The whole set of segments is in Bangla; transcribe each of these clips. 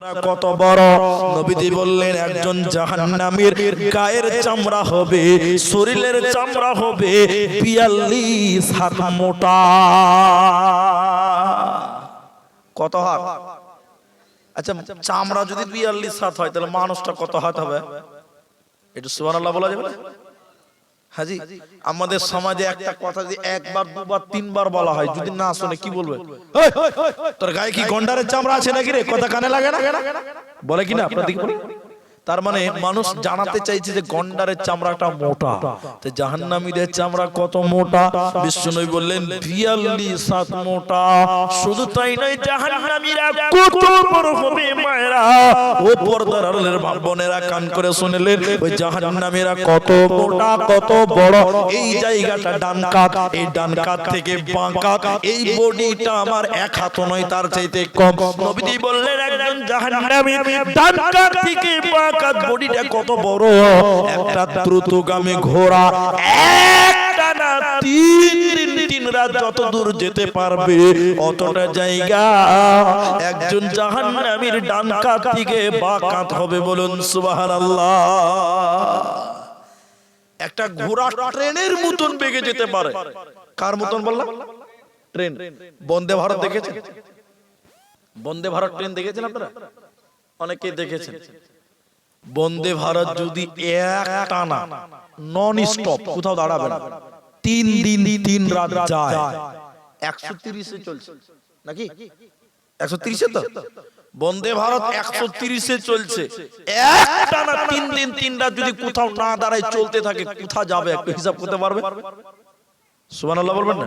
কত বড়? নবীজি বললেন, একজন জাহান্নামীর গায়ের চামড়া হবে, শরীরের চামড়া হবে, বিয়াল্লিশ হাত মোটা। কত হাত? আচ্ছা চামড়া যদি বিয়াল্লিশ হাত হয়, তাহলে মানুষটা কত হাত হবে? একটু সুবহানাল্লাহ বলা যাবে? হাজি আমাদের সমাজে একটা কথা যে একবার দুবার তিনবার বলা হয় যদি না শুনে কি বলবে? তোর গায়ে কি গন্ডারের চামড়া আছে নাকি রে? কথা কানে লাগে না? বলে কিনা? আপনার দিকে? তার মানে মানুষ জানাতে চাইছে যে গন্ডারের চামড়াটা মোটা। তো জাহান্নামীদের চামড়া কত মোটা? বিষ্ণুনবী বললেন বিয়াল্লিশ সাত মোটা। শুধু তাই নয় জাহান্নামীরা কত বড় হবে মায়েরা? ও পর্দার আড়ালের বোনেরা কান করে শুনলেন ওই জাহান্নামীরা কত মোটা কত বড়। এই জায়গাটা ডান কাত এই ডান কাত থেকে বাঁ কাত এই বডিটা আমার এক হাত নয় তার চাইতে কম। নবীজি বললেন একজন জাহান্নামী ডান কাত থেকে বাঁ কাত বডিটা কত বড়? একটা দ্রুতগামী ঘোড়া একটা না তিন দিন তিন রাত যত দূর যেতে পারবে অতটা জায়গা। একজন জাহান্নামীর ডান কাত থেকে বাঁ কাত হবে বলুন সুবহানাল্লাহ। একটা ঘোড়া ট্রেনের মতন বেগে যেতে পারে। কার মতন বললাম ট্রেন। বন্দে ভারত দেখেছেন? বন্দে ভারত ট্রেন দেখেছেন আপনারা? অনেকেই দেখেছেন। বন্দে ভারত যদি এক টানা নন স্টপ কোথাও দাঁড়াবে না। তিন দিন তিন রাত যায়। একশো তিরিশে চলছে। নাকি? একশো তিরিশে তো? বন্দে ভারত একশো তিরিশে চলছে। এক টানা তিন দিন তিন রাত যদি কোথাও না দাঁড়ায় চলতে থাকে কোথা যাবে একটু হিসাব করতে পারবে? সুবান বলবেন না?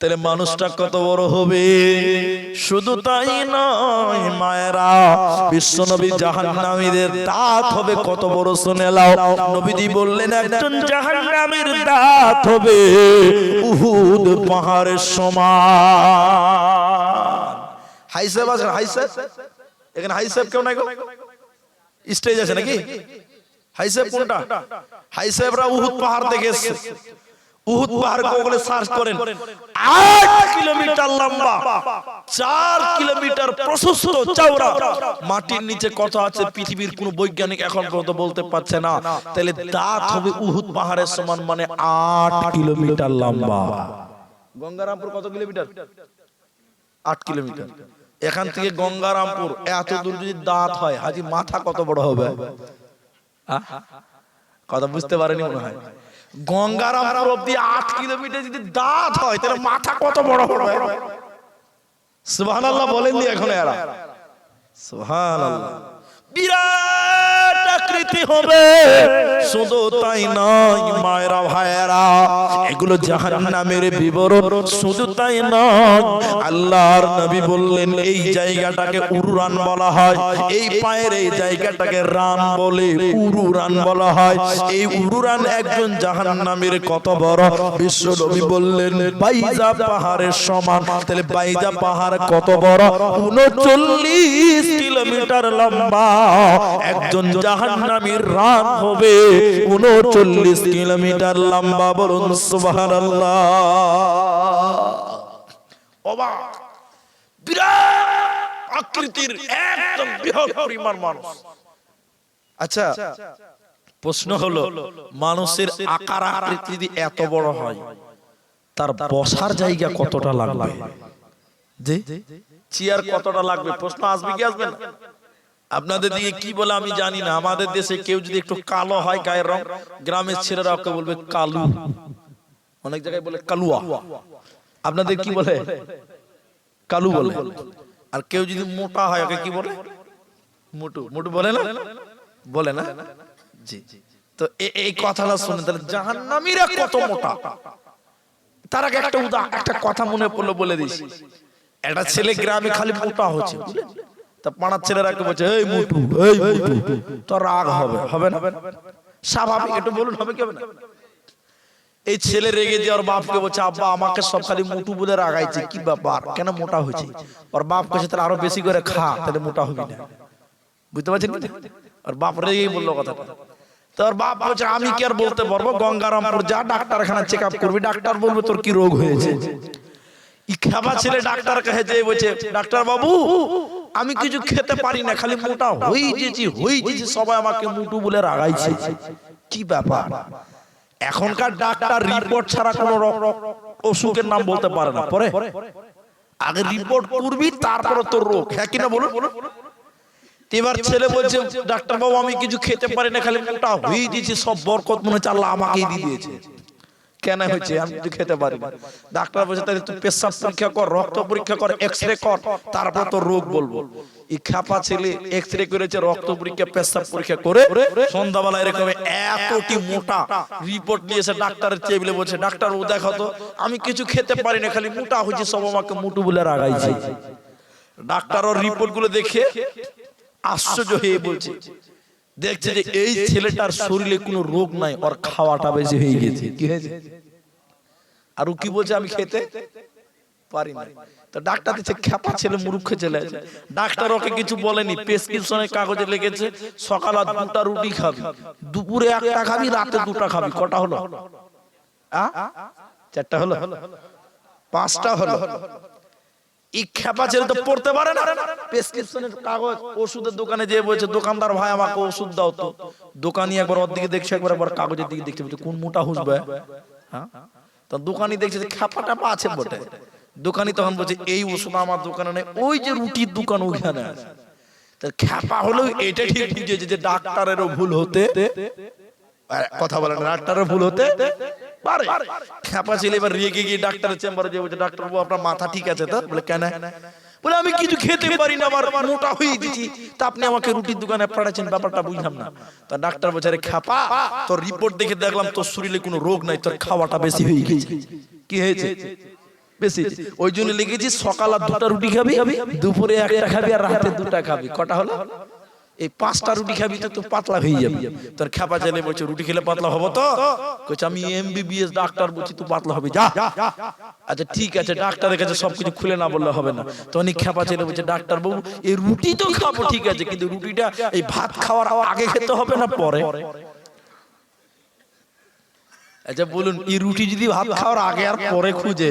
তাহলে মানুষটা কত বড় হবে? শুধু তাই নয় মায়েরা বিশ্বনবী জাহান্নামীদের দাঁত হবে কত বড় শুনে লাও নবীজি বললেন একজন জাহান্নামীর দাঁত হবে উহুদ পাহাড়ের সমান। হাইসেব আছে হাইসেব এখানে হাইসেব কেউ নাই গো? স্টেজ আছে নাকি? হাইসেব কোনটা? হাইসেবরা উহুদ পাহাড় থেকে এসছে। উহুদ পাহাড় গুগলে সার্চ করেন। 8 কিলোমিটার লম্বা। 4 কিলোমিটার প্রশস্ত চওড়া। মাটির নিচে কত আছে পৃথিবীর কোন বৈজ্ঞানিক এখন পর্যন্ত বলতে পারছে না। তাহলে দাঁত হবে উহুদ পাহাড়ের সমান মানে 8 কিলোমিটার লম্বা। গঙ্গারামপুর কত কিলোমিটার? 8 কিলোমিটার। এখান থেকে গঙ্গারামপুর। এত দূর যদি দাঁত হয় হাজি মাথা কত বড় হবে? কথা বুঝতে পারেনি মনে হয়। গঙ্গারামপুর অব্দি আট কিলোমিটার যদি দাঁত হয় তাহলে মাথা কত বড় বড় সুহান আল্লাহ বলেননি এখন এরা। সুবহানাল্লাহ। বিরাট আকৃতি হবে। শুধু তাই নয়, মায়েরা, ভাইয়েরা, এগুলো জাহান্নামের বিবরণ। শুধু তাই নয়, আল্লাহর নবী বললেন, এই জায়গাটাকে উরুরান বলা হয়। এই পায়ের এই জায়গাটাকে রান বলে উরুরান বলা হয়। এই উরুরান একজন জাহান্নামের কত বড়? বিশ্ব নবী বললেন, বাইজা পাহাড়ের সমান। তাহলে বাইজা পাহাড় কত বড়? উনচল্লিশ কিলোমিটার লম্বা। একজন জাহান্নামীর রান হবে। উনচল্লিশ কিলোমিটার লম্বা বলুন সুবহানাল্লাহ। অবাক। বিরাট আকৃতির একদম বৃহৎ পরিমাণ মানুষ। আচ্ছা প্রশ্ন হলো মানুষের আকার আকৃতি যদি এত বড় হয় তার বসার জায়গা কতটা লাগবে? যে চেয়ার কতটা লাগবে? প্রশ্ন আসবে কি আসবে না? আপনাদের দিকে কি বলে আমি জানি না। আমাদের দেশে কেউ যদি একটু কালো হয় গায়ের রং, গ্রামের ছেলেরা ওকে বলবে কালু। অনেক জায়গায় বলে কালুয়া। আপনাদের কি বলে? কালু বলে। আর কেউ যদি মোটা হয় ওকে কি বলে? মোটু। মোটু বলে না? বলে না? জি তো এই কথাটা শুনে তাহলে জাহান্নামীরা কত মোটা। তার আগে একটা উদা একটা কথা মনে পড়ল বলে দিস। একটা ছেলে গ্রামে খালি মোটা হচ্ছে, বুঝলেন? তা পাড়ার ছেলেরা কে বলছে এই মোটু এই তোর রাগ হবে হবে না। স্বাভাবিক একটু বলুন হবে কি হবে না? এই ছেলে রেগে দিয়ে ওর বাপকে বলছে আব্বা আমাকে সব খালি মোটু বলে রাগাইছে কি ব্যাপার? কেন মোটা হয়েছে? ওর বাপ কাছে তাহলে আরও বেশি করে খা তাহলে মোটা হবি না। বুঝতে পারছেন কি? ওর বাপ রেগেই বলল কথাটা। তো ওর বাপ বলছে আমি কি আর বলতে পারব? গঙ্গারামপুর যা ডাক্তারখানা চেক আপ করবি ডাক্তার বলবে তোর কি রোগ হয়েছে। ই খাবা ছেলে ডাক্তার কাছে যে বলছে ডাক্তার বাবু আমি কিছু খেতে পারি না খালি মোটা হই যেছি হই যেছি সবাই আমাকে মুটু বলে রাগাইছে। কি ব্যাপার? এখনকার ডাক্তার রিপোর্ট ছাড়া কোন অসুখের নাম বলতে পারে না। পরে? আগে রিপোর্ট করবি তারপরে তোর রোগ। হ্যাঁ কিনা বলুন? এবার ছেলে বলছে ডাক্তার বাবু আমি কিছু খেতে পারি না খালি মোটা হয়ে দিয়েছি সব বরকত মনে হচ্ছে আল্লাহ আমাকেই দিয়ে দিয়েছে। কেন হয়েছে? আমি কিছু খেতে পারি ডাক্তার বলছে তাহলে তুই পেশাব পরীক্ষা কর রক্ত পরীক্ষা কর এক্স রে কর। তারপর তো রোগ বলব। এই খাপা ছেলে এক্স রে করেছে রক্ত পরীক্ষা পেশাব পরীক্ষা করে সন্ধ্যাবেলা এরকম এতটি মোটা রিপোর্ট নিয়েছে ডাক্তারের টেবিলে বলছে ডাক্তার ও দেখো তো আমি কিছু খেতে পারি না খালি মোটা হয়েছে সব আমাকে মুটু বলে রাগাইছে। ডাক্তার ওর রিপোর্টগুলো দেখে আশ্চর্য হয়ে বলছে। দেখছে যে এই ছেলেটার শরীরে কোনো রোগ নাই ওর খাওয়াটা বেশি হয়ে গেছে। কি হয়েছে? আর কি বলছে আমি খেতে পারি না তো ডাক্তার দিচ্ছে খেপা ছেলে মূর্খ ছেলে ডাক্তার ওকে কিছু বলেনি প্রেসক্রিপশনের কাগজে লিখেছে সকালে দুটা রুটি খাবি দুপুরে একটা খাবি রাতে দুটা খাবি কটা হলো? চারটা হলো? পাঁচটা হলো। এই ছেলে তো পড়তে পারে না। কাগজ, ওষুধের দোকানে বলছে, দোকানদার ভাই, আমাকে ওষুধ দাও তো। দোকানি একবার ওর দিকে দেখছে, একবার কাগজের দিকে বলছে, কোন মোটা হ্যাঁ? দোকানি যে আছে বটে। দোকানি তখন বলছে, এই ওষুধ আমার দোকানে নেই, ওই যে রুটির দোকান তা খেপা হলেও এটা ঠিক যে ডাক্তারেরও ভুল হতে কথা বলেন ডাক্তারের ভুল হতে পারে। ছেলে এবার রেগে গিয়ে ডাক্তারের চেম্বারে যে বলছে ডাক্তার বাবু আপনার মাথা ঠিক আছে তো? বলে কেন? বলে আমি কিছু খেতে পারি না মোটা হয়ে দিচ্ছি তা আপনি আমাকে রুটির দোকানে পাঠাচ্ছেন ব্যাপারটা বুঝলাম না। তা ডাক্তার বলছে "আরে খেপা তোর রিপোর্ট দেখে দেখলাম তোর শরীরে কোনো রোগ নাই তোর খাওয়াটা বেশি হয়ে গেছে কি হয়েছে? বেশি ওই জন্য লিখেছি সকাল আর দুটা রুটি খাবি দুপুরে একটা খাবি আর রাতে দুটা খাবি। কটা হলো? এই পাঁচটা রুটি খাবি তো তুই পাতলা হয়ে যাবি। তোর খেপা চাইলে বলছে রুটি খেলে পাতলা হব তো? কইছে আমি এমবিবিএস ডাক্তার বলছি তুই পাতলা হবে যা। আচ্ছা ঠিক আছে ডাক্তারের কাছে সবকিছু খুলে না বললে হবে না। তখন এই খেপা চাইলে বলছে ডাক্তার বাবু এই রুটি তো খাব ঠিক আছে কিন্তু রুটিটা এই ভাত খাওয়ার আগে খেতে হবে না পরে? আচ্ছা বলুন এই রুটি যদি ভাত খাওয়ার আগে আর পরে খুঁজে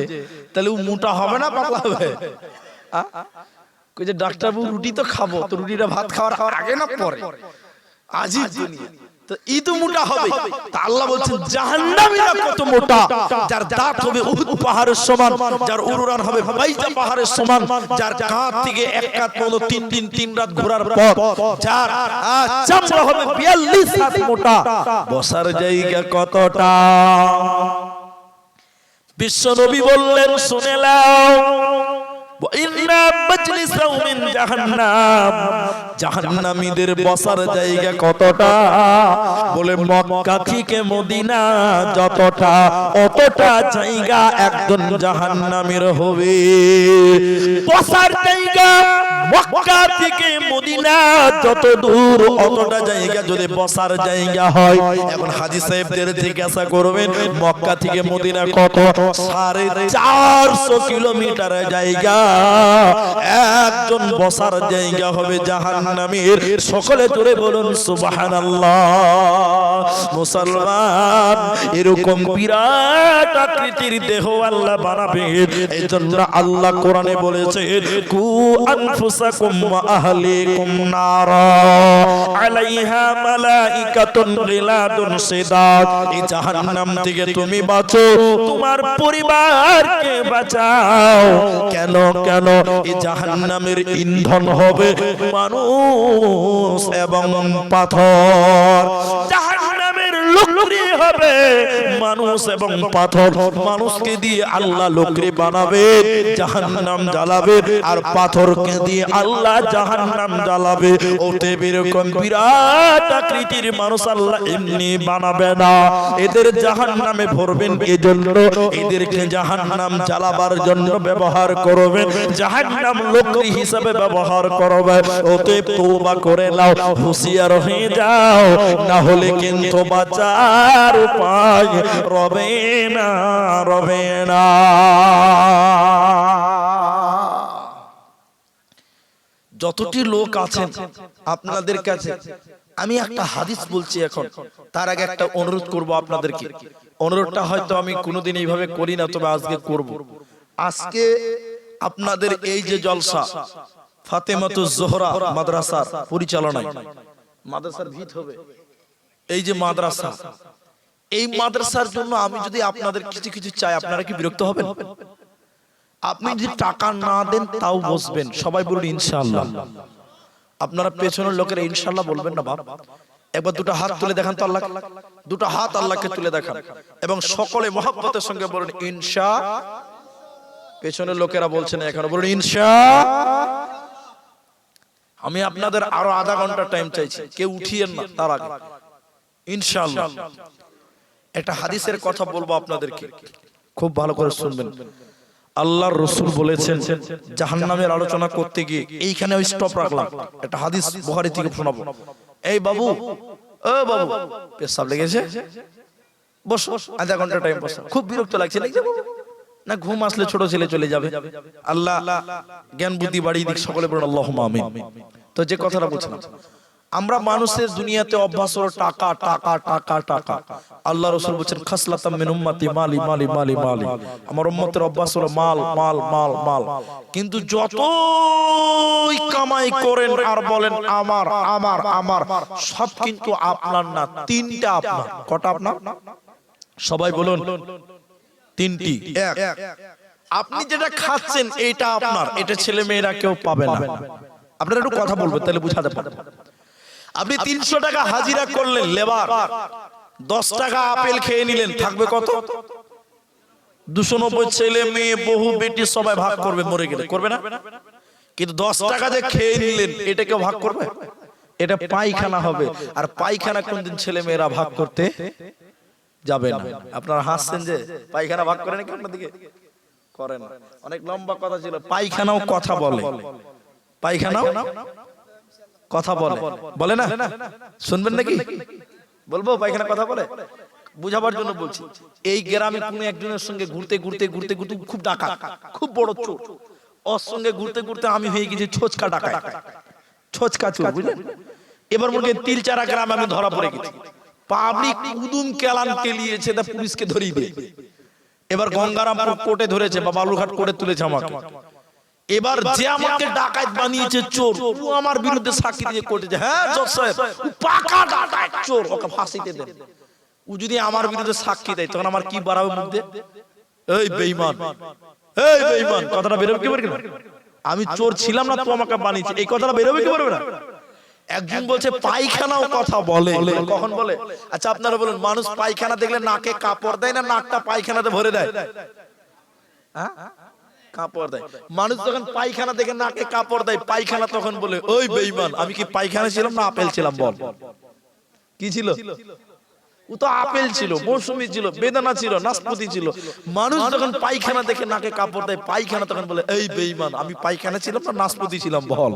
তাহলে ও মোটা হবে না পাতলা হবে? আ? কইছে ডাক্তার রুটি তো খাব, তো রুটিটা ভাত খাওয়ার আগে না পরে? তো তো মোটা হবে। তা আল্লাহ বলছেন জাহান্নামীরা কত মোটা? যার দাঁত হবে উহুদ পাহাড়ের সমান, যার উরুরান হবে বাইজা পাহাড়ের সমান, যার কাঁধ থেকে এক কাঁধ পর্যন্ত তিন দিন, তিন রাত ঘোরার পর যার চামড়া হবে 42 হাত মোটা। বসার জায়গা কতটা? বিশ্ব নবী বললেন, শুনে নাও। ইন্না মিন জাহান্নাম। জাহান্নামীদের বসার জায়গা কতটা? বলে মক্কা থেকে মদিনা যতটা অতটা জায়গা একজন জাহান্নামীর হবে। বসার জায়গা মক্কা থেকে মদিনা যত দূর অতটা জায়গা যদি বসার জায়গা হয় এখন হাজি সাহেবদের জিজ্ঞাসা করবেন মক্কা থেকে মদিনা কত? সাড়ে চারশো কিলোমিটার জায়গা। একজন বসার জায়গা হবে জাহান্নামীর। সকলে জোরে বলুন, সুবহানাল্লাহ। মুসলমান, এরকম বিরাট আকৃতির দেহ আল্লাহ বানাবেন এই জন্য আল্লাহ কোরআনে বলেছে কু আনফুসাকুম ওয়া আহলিকুম আলাইহা মালাইকাতুন গিলাদুন সিদাত এই জাহান্নাম থেকে তুমি বাঁচো, তোমার পরিবারকে বাঁচাও। কেন কেন? এই জাহান্নামের ইন্ধন হবে মানুষ এবং পাথর। জাহান্নামের লোকরি হবে মানুষ এবং পাথর। মানুষকে দিয়ে আল্লাহ লোকরি বানাবে, জাহান্নাম জ্বালাবে, আর পাথরকে দিয়ে আল্লাহ জাহান্নাম জ্বালাবে। ওতে বিরাট আকৃতির মানুষ আল্লাহ এমনি বানাবে না। এদের জাহান্নামে ভরবেন এজন্য, এদেরকে জাহান্নাম জ্বালাবার জন্য ব্যবহার করবেন, জাহান্নাম লোকরি হিসাবে ব্যবহার করবে। ওতে তওবা করে নাও, হুঁশিয়ার হয়ে যাও, না হলে কিন্তু বাঁচার উপায় রবে না রবে না। যতটি লোক আছেন আপনাদের কাছে, আমি একটা হাদিস বলছি এখন, তার আগে একটা অনুরোধ করব আপনাদেরকে। অনুরোধটা হয়তো আমি কোনোদিন এইভাবে করি না, তবে আজকে করব। আজকে আপনাদের এই যে জলসা, ফাতেমাতু জোহরা মাদ্রাসার পরিচালনায়, মাদ্রাসার ভিত হবে। এই যে মাদ্রাসা, এই মাদ্রাসার জন্য আমি যদি আপনাদের কিছু কিছু চাই, আপনারা কি বিরক্ত হবেন? আপনি যদি টাকা না দেন, তাও বসবেন। সবাই বলুন, ইনশাআল্লাহ। আপনারা পেছনের লোকেরা ইনশাআল্লাহ বলবেন না, বাপ। একবার দুটো হাত তুলে দেখান তো আল্লাহ দুটো হাত আল্লাহকে তুলে দেখান। এবং সকলে মহাব্বতের সঙ্গে বলুন, ইনশা। পেছনের লোকেরা বলছেন এখন। বলুন, ইনশা। আমি আপনাদের আরও আধা ঘণ্টা টাইম চাইছি। কেউ উঠিয়েন না, তার আগে। ইনশাআল্লাহ। একটা হাদিসের কথা বলব আপনাদেরকে। খুব ভালো করে শুনবেন। আল্লাহর রসুল বলেছেন জাহান্নামের আলোচনা করতে গিয়ে এইখানে ওই স্টপ রাখলাম। একটা হাদিস বুখারী থেকে শোনাবো। এই বাবু ও বাবু পেশাব লেগেছে? বসো আধা ঘণ্টা টাইম বসো। খুব বিরক্ত লাগছে। নাকি না ঘুম আসলে ছোট ছেলে চলে যাবে। আল্লাহ জ্ঞান বুদ্ধি বাড়িয়ে দিক সকলে বলুন আল্লাহ আমিন। তো যে কথাটা বলছিলাম আমরা মানুষের দুনিয়াতে অভ্যাস হলো টাকা টাকা টাকা টাকা। আল্লাহ রসুল বলছেন, খাসলাতাম মিন মালি মালি মালি মালি। আমার উম্মতের অভ্যাস হলো মাল মাল মাল মাল। কিন্তু যতই কামাই করেন আর বলেন, আমার আমার আমার, সব কিন্তু আপনার না, তিনটা আপনার। কটা আপনার? সবাই বলুন, তিনটি, এক। আপনি যেটা খাচ্ছেন এটা আপনার। এটা ছেলে মেয়েরা কেউ পাবে না। আপনারা একটু কথা বলবেন, তাহলে বুঝাতে পারবেন আপনি তিনশো টাকা হাজিরা করলেন লেবার। দশ টাকা আপেল খেয়ে নিলেন থাকবে কত? দুশো নব্বই ছেলে মেয়ে বহু বেটি সবাই ভাগ করবে মরে গেলে করবে না? কিন্তু দশ টাকা যে খেয়ে নিলেন এটা কেউ ভাগ করবে? এটা পায়খানা হবে। আর পায়খানা কোনদিন ছেলে মেয়েরা ভাগ করতে যাবে না। আপনারা হাসছেন যে পায়খানা ভাগ করে নাকি আপনাদিকে করে না। অনেক লম্বা কথা ছিল। পায়খানাও কথা বলে। পায়খানাও কথা বলে। বলে। না? শুনবেন নাকি? বলব পায়খানা কথা বলে? বুঝাবার জন্য বলছি। এই গ্রামে কোন একজনের সঙ্গে ঘুরতে ঘুরতে ঘুরতে ঘুরতে খুব ডাকা খুব বড় চোর। ওর সঙ্গে ঘুরতে ঘুরতে আমি হয়ে গেছি ছোচকা ডাকায় ছোচকা চোর বুঝলেন? এবার মনে তিল চারা গ্রামে আমি ধরা পড়ে গেছি। পাবলিক উদুম কেলান কেলিয়েছে তা পুলিশকে ধরিয়ে দিয়ে এবার গঙ্গারামপুর কোর্টে ধরেছে বা বালুরঘাট কোর্টে তুলেছে আমাকে। এবার যে আমাকে ডাকাত বানিয়েছে চোর ও আমার বিরুদ্ধে সাক্ষী দিয়ে কোর্টে হ্যাঁ জজ সাহেব ও পাকা ডাকাত চোর ওকে ফাঁসিতে দেন ও যদি আমার বিরুদ্ধে সাক্ষী দেয় তখন আমার কি বাড়াবে মুখ দিয়ে এই বেঈমান এই বেঈমান কথাটা বেরোবে কি পারবে আমি চোর ছিলাম না তো আমাকে বানিয়েছে। এই কথাটা বেরোবে কি পারবে না? একজন বলছে পায়খানাও কথা বলে। কখন বলে? আচ্ছা আপনারা বলুন মানুষ পায়খানা দেখলে নাকে কাপড় দেয় না নাকটা পায়খানাতে ভরে দেয়? হ্যাঁ? কাপড় দেয়। মানুষ যখন পায়খানা দেখে নাকে কাপড় দেয় পায়খানা তখন বলে ওই বেঈমান আমি কি পায়খানা ছিলাম না আপেল ছিলাম বল? কি ছিল? ও তো আপেল ছিল মৌসুমি ছিল বেদানা ছিল নাশপাতি ছিল। মানুষ যখন পায়খানা দেখে নাকে কাপড় দেয় পায়খানা তখন বলে এই বেঈমান আমি পায়খানা ছিলাম না নাশপাতি ছিলাম বল?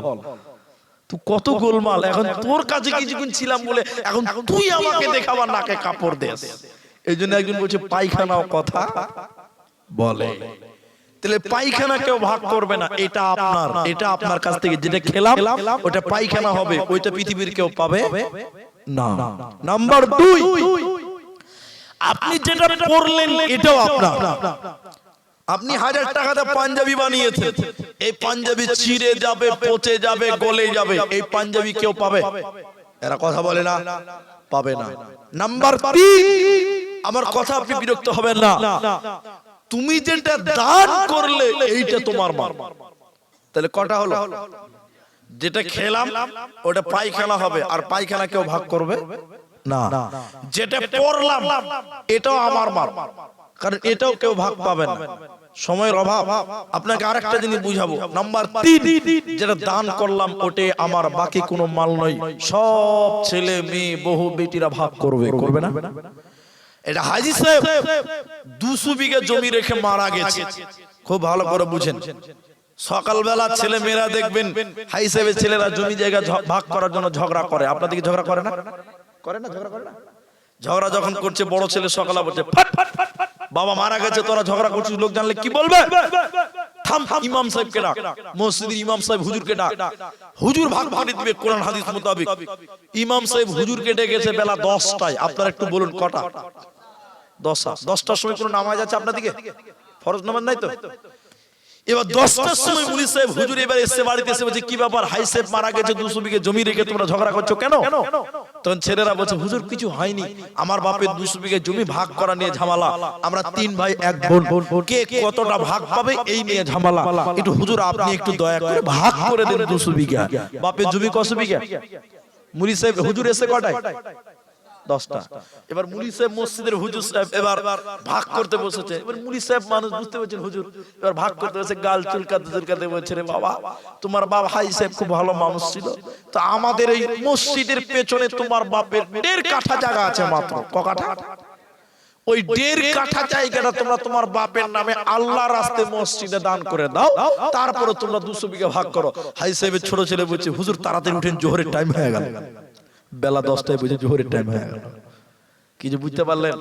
তুই কত গোলমাল এখন তোর কাছে কিছুক্ষণ ছিলাম বলে এখন তুই আমাকে দেখাবার নাকে কাপড় দেস। এই জন্য একজন বলছে পায়খানাও কথা। বলে তাহলে পায়খানা কেউ ভাগ করবে না, এটা আপনার এটা আপনার কাছ থেকে যেটা খেলাম, ওটা পায়খানা হবে, ওইটা পৃথিবীর কেউ পাবে না। নাম্বার দুই, আপনি যেটা পড়লেন এটাও আপনার। আপনি হাজার টাকাতে পাঞ্জাবি বানিয়েছেন, এই পাঞ্জাবি ছিঁড়ে যাবে, পচে যাবে, গলে যাবে, এই পাঞ্জাবি কেউ পাবে? এরা কথা বলে না, পাবে না। নাম্বার তিন, আমার কথা আপনি বিরক্ত হবেন না। তুমি যেটা দান করলে এইটা তোমার মা তাহলে কটা হলো? যেটা খেলাম ওটা পায়খানা হবে। আর পায়খানা কেউ ভাগ করবে? না। যেটা পড়লাম এটাও আমার মার কারণ এটাও কেউ ভাগ পাবে না। সময়ের অভাব। আপনাকে আরেকটা জিনিস বুঝাবো। নাম্বার তিন। যেটা দান করলাম ওটে আমার বাকি কোনো মাল নয়। সব ছেলে মেয়ে বহু বেটিরা ভাগ করবে। করবে না? এটা হাজি সাহেব দুশো বিঘা জমি রেখে মারা গেছে। খুব ভালো করে বুঝেন। সকালবেলা ছেলে মেয়েরা দেখবেন হাই সাহেবের ছেলেরা জমি জায়গা ভাগ করার জন্য ঝগড়া করে। আপনাদের কি ঝগড়া করে না? করে না ঝগড়া করে না? ঝগড়া যখন করছে বড় ছেলে সকালে বলছে "ফাট, ফাট, ফাট, ফাট, বাবা মারা গেছে তোরা ঝগড়া করছিস লোক জানলে কি বলবে? থাম থাম ইমাম সাহেবকে ডাক। মসজিদের ইমাম সাহেব হুজুরকে ডাক। হুজুর ভাগ করে দিবে কোরআন হাদিস মোতাবেক। ইমাম সাহেব হুজুর হুজুরকে ডেকেছে বেলা দশটায়। আপনারা একটু বলুন কটা? দশটা। দশটার সময় কোনো নামাজ আছে আপনার দিকে ফরজ নামাজ নাই তো? এবার দশটার সময় মুলি সাহেব হুজুর এবার এসে বাড়িতে এসে বলছে কি ব্যাপার? হাই সাহেব মারা গেছে দুশো বিঘে জমি রেখে তোমরা ঝগড়া করছ কেন? তখন ছেলেরা বলছে হুজুর কিছু হয়নি। আমার বাপের দুশো বিঘে জমি ভাগ করা নিয়ে ঝামেলা। আমরা তিন ভাই এক বোন কে কতটা ভাগ পাবে এই নিয়ে ঝামেলা। একটু হুজুর আপনি একটু দয়া করে ভাগ করে দেন দুশো বিঘা। বাপের জমি কশো বিঘা মুড়ি সাহেব হুজুর এসে কটায় দশটা। এবার মুলি সাহেব মসজিদের হুজুর সাহেব এবার ভাগ করতে বসেছে। এবার মুলি সাহেব মানুষ বুঝতে পারছেন, হুজুর, এবার ভাগ করতে বসে গাল চুলকাতে চুলকাতে বলছে, রে বাবা, তোমার বাবা হাই সাহেব খুব ভালো মানুষ ছিল। তো আমাদের এই মসজিদের পেছনে তোমার বাপের দেড় কাঠা জায়গা আছে মাত্র। কাঠা? ওই দেড় কাঠা জায়গাটা তোমরা তোমার বাপের নামে আল্লাহ রাস্তে মসজিদে দান করে দাও, তারপরে তোমরা দুশো বিঘা ভাগ করো। হাই সাহেবের ছোট ছেলে বলছে, হুজুর, তাড়াতাড়ি উঠেন, জোহরের টাইম হয়ে গেল। বেলা দশটায় বুঝে জোহরের টাইম হয়ে গেল। কি যে বুঝতে পারলেন?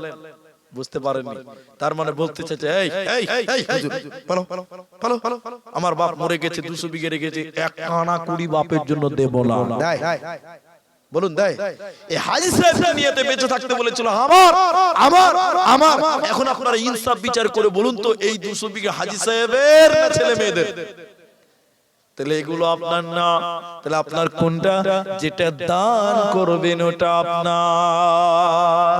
বুঝতে পারেননি। তার মানে বলতে চাইছে এই এই এই হুজুর, পালো, পালো, পালো। আমার বাপ মরে গেছে দুশো বিঘে রেখেছে এক আনা কুড়ি বাপের জন্য দেব না। দেয় বলুন দেয় এই হাজি সাহেব দুনিয়াতে বেঁচে থাকতে বলেছিল আমার আমার আমার এখন আপনারা ইনসাফ বিচার করে বলুন তো এই দুশো বিঘা হাজি সাহেবের ছেলে মেয়েদের? তাহলে এগুলো আপনার না। তাহলে আপনার কোনটা? যেটা দান করবেন ওটা আপনার।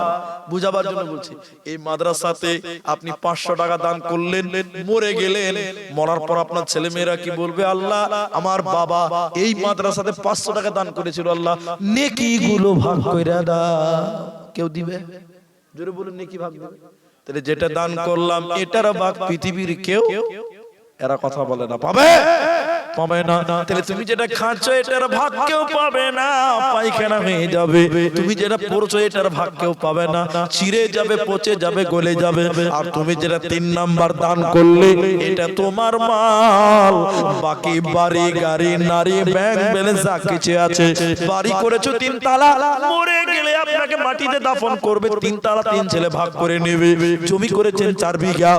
বুঝাবার জন্য বলছি এই মাদ্রাসাতে আপনি পাঁচশো টাকা দান করলেন মরে গেলেন। মরার পর আপনার ছেলে মেয়েরা কি বলবে? আল্লাহ আমার বাবা এই মাদ্রাসাতে পাঁচশো টাকা দান করেছিল আল্লাহ। নেকি গুলো ভাগ করে দা কেউ দিবে? জোরে বলুন নেকি ভাগ দিবে? তাহলে যেটা দান করলাম এটার ভাগ পৃথিবীর কেউ এরা কথা বলে না। পাবে? পাবে না। তাহলে তুমি যেটা খাচ্ছ, এটার ভাগ কেউ পাবে না। পায়খানা হয়ে যাবে। তুমি যেটা পড়ছো এটার ভাগ কেউ পাবে না। চিড়ে যাবে, পচে যাবে, গলে যাবে। আর তুমি যেটা তিন নাম্বার দান করলে, এটা তোমার মাল। বাকি বাড়ি, গাড়ি, নারী, ব্যাংক ব্যালেন্স যা কিছু আছে। বাড়ি করেছ, তিন তালা। মরে গেলে আপনাকে মাটিতে দাফন করবে। তিন তালা তিন ছেলে ভাগ করে নেবে। জমি করেছেন চার বিঘা।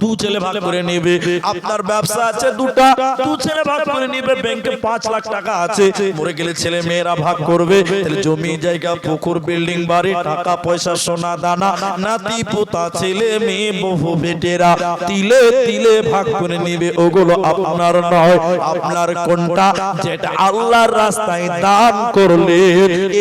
দু ছেলে ভাগ করে নেবে। আপনার ব্যবসা আছে দুটা। দু ছেলে ভাগ করে নেবে ব্যাংকে পাঁচ লাখ টাকা আছে। মরে গেলে ছেলে মেয়েরা ভাগ করবে। তাহলে জমি জায়গা পুকুর বিল্ডিং বাড়ি টাকা পয়সা সোনা দানা নাতি পোতা ছেলে মেয়ে বহু বেটেরা তিলে তিলে ভাগ করে নেবে। ওগুলো আপনার নয়। আপনার কোনটা? যেটা আল্লাহর রাস্তায় দান করলে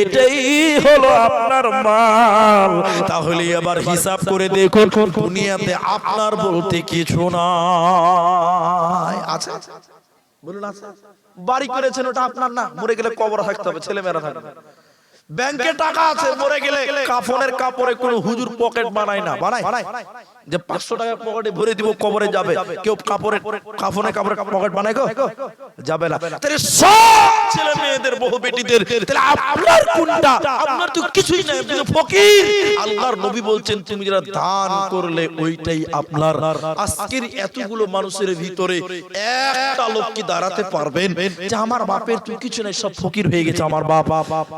এটাই হলো আপনার মাল। তাহলে এবার হিসাব করে দেখুন দুনিয়াতে আপনার বলতে কিছু নাই। আছে। বলুন আছে বাড়ি করেছেন ওটা আপনার না? মরে গেলে কবর থাকতে হবে ছেলেমেয়েরা থাকবে। ব্যাংকে টাকা আছে, মরে গেলে কাফনের কাপড়ে কোনো হুজুর পকেট বানায় না। বানায়। যে পাঁচশো টাকা পকেটে ভরে দিব, কবরে যাবে। কেউ কাপড়ে কাফনে কাপড়ে পকেট বানায় গো? যাবে না। তাহলে সব ছেলে মেয়েদের, বহু বেটিদের, তাহলে আপনার কোনটা? আপনার তো কিছুই নাই, আপনি ফকির। আল্লাহর নবী বলছেন, তুমি যারা দান করলে, ওইটাই আপনার। আজকের এতগুলো মানুষের ভিতরে একটা লোক দাঁড়াতে পারবেন? যে আমার বাপের তো কিছু নাই, সব ফকির হয়ে গেছে আমার বাপ।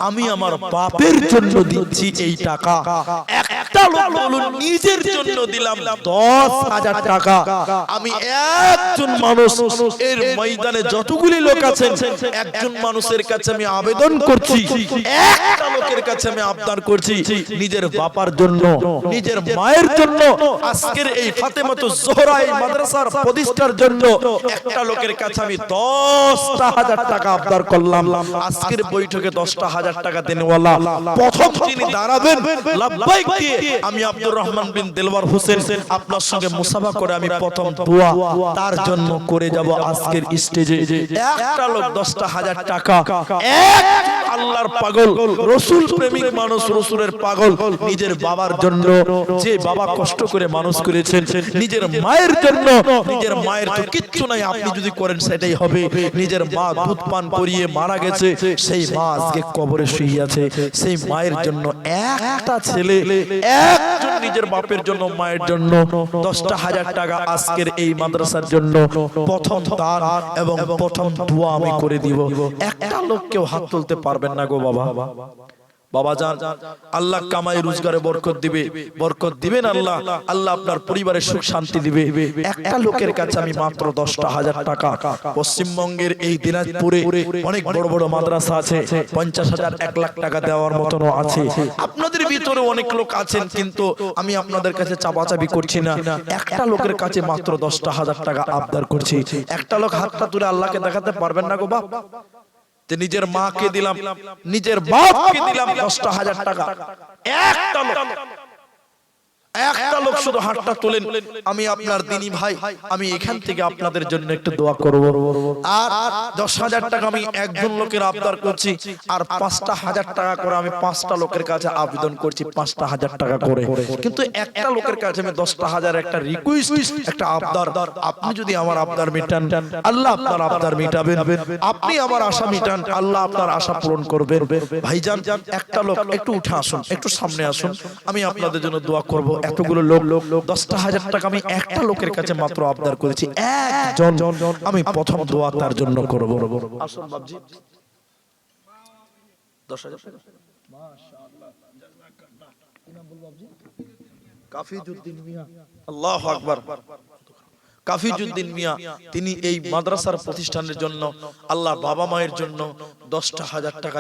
আমি আমার বাপের জন্য দিচ্ছি এই টাকা। একটা লোক বলুন নিজের জন্য দিলাম দশ হাজার টাকা। আমি একজন মানুষ, এর ময়দানে যতগুলি লোক আছেন, একজন মানুষের কাছে আমি আবেদন করছি, একটা লোকের কাছে আমি আবদার করছি, নিজের বাবার জন্য, নিজের মায়ের জন্য, আজকের এই ফাতেমাতু জোহরা, এই মাদ্রাসার প্রতিষ্ঠার জন্য একটা লোকের কাছে আমি দশটা হাজার টাকা আবদার করলাম। আজকের বৈঠকে দশটা হাজার টাকা দেনেওয়ালা প্রথম যিনি দাঁড়াবেন লাব্বাইক দিয়ে আমি আব্দুর রহমান বিন দেলওয়ার হোসেন আপনার সঙ্গে মুসাফা করে আমি প্রথম দোয়া তার জন্য করে যাব আজকের স্টেজে। একটা লোক দশটা হাজার টাকা। এক আল্লাহর পাগল রসুল প্রেমিক মানুষ রসুলের পাগল। নিজের বাবার জন্য যে বাবা কষ্ট করে মানুষ করেছেন নিজের মায়ের জন্য নিজের মায়ের তো কিচ্ছু নাই আপনি যদি করেন সেটাই হবে। নিজের মা দুধ পান করিয়ে মারা গেছে সেই মা আজকে কবরে শুইয়াছে সেই মায়ের জন্য একটা ছেলে একজন নিজের বাপের জন্য মায়ের জন্য দশটা হাজার টাকা আজকের এই মাদ্রাসার জন্য প্রথম দান এবং প্রথম দোয়া আমি করে দিব। একটা লোককেও হাত তুলতে পারবেন না গো বাবা। বাবা যান আল্লাহ কামাই, রোজগারে বরকত দিবে। বরকত দিবেন আল্লাহ আল্লাহ আপনার পরিবারের সুখ শান্তি দিবে। একটা লোকের কাছে আমি মাত্র দশটা হাজার টাকা। পশ্চিমবঙ্গের এই দিনাজপুরে অনেক বড় বড় মাদ্রাসা আছে। পঞ্চাশ হাজার, এক লাখ টাকা দেওয়ার মতনও আছে। আপনাদের ভিতরে অনেক লোক আছেন, কিন্তু আমি আপনাদের কাছে চাপাচাপি করছি না। একটা লোকের কাছে মাত্র দশটা হাজার টাকা আবদার করছি। একটা লোক হাতটা তুলে আল্লাহকে দেখাতে পারবেন না গো বাপ। যে নিজের মাকে দিলাম নিজের বাপকে দিলাম দশটা হাজার টাকা। একটা একটা লোক শুধু হাতটা তোলেন আমি আপনার দিনী ভাই আমি এখান থেকে আপনাদের জন্য একটু দোয়া করব। আর দশ হাজার টাকা আমি একজন লোকের আবদার করছি আর পাঁচটা হাজার টাকা করে আমি পাঁচটা লোকের কাছে আবেদন করছি পাঁচটা হাজার টাকা করে। কিন্তু একটা লোকের কাছে আমি দশটা হাজার একটা রিকোয়েস্ট একটা আবদার। আপনি যদি আমার আবদার মেটান আল্লাহ আপনার আবদার মেটাবেন। আপনি আমার আশা মেটান আল্লাহ আপনার আশা পূরণ করবেন। ভাইজান একটা লোক একটু উঠে আসুন একটু সামনে আসুন আমি আপনাদের জন্য দোয়া করব এতগুলো লোক লোক দশটা হাজার টাকা আমি একটা লোকের কাছে মাত্র আবদার করেছি। একজন আমি প্রথম দোয়া তার জন্য করব। দশ হাজার কাফিজউদ্দিন মিয়া। তিনি এই মাদ্রাসার প্রতিষ্ঠানের জন্য আল্লাহ বাবা মায়ের জন্য দশটা হাজার টাকা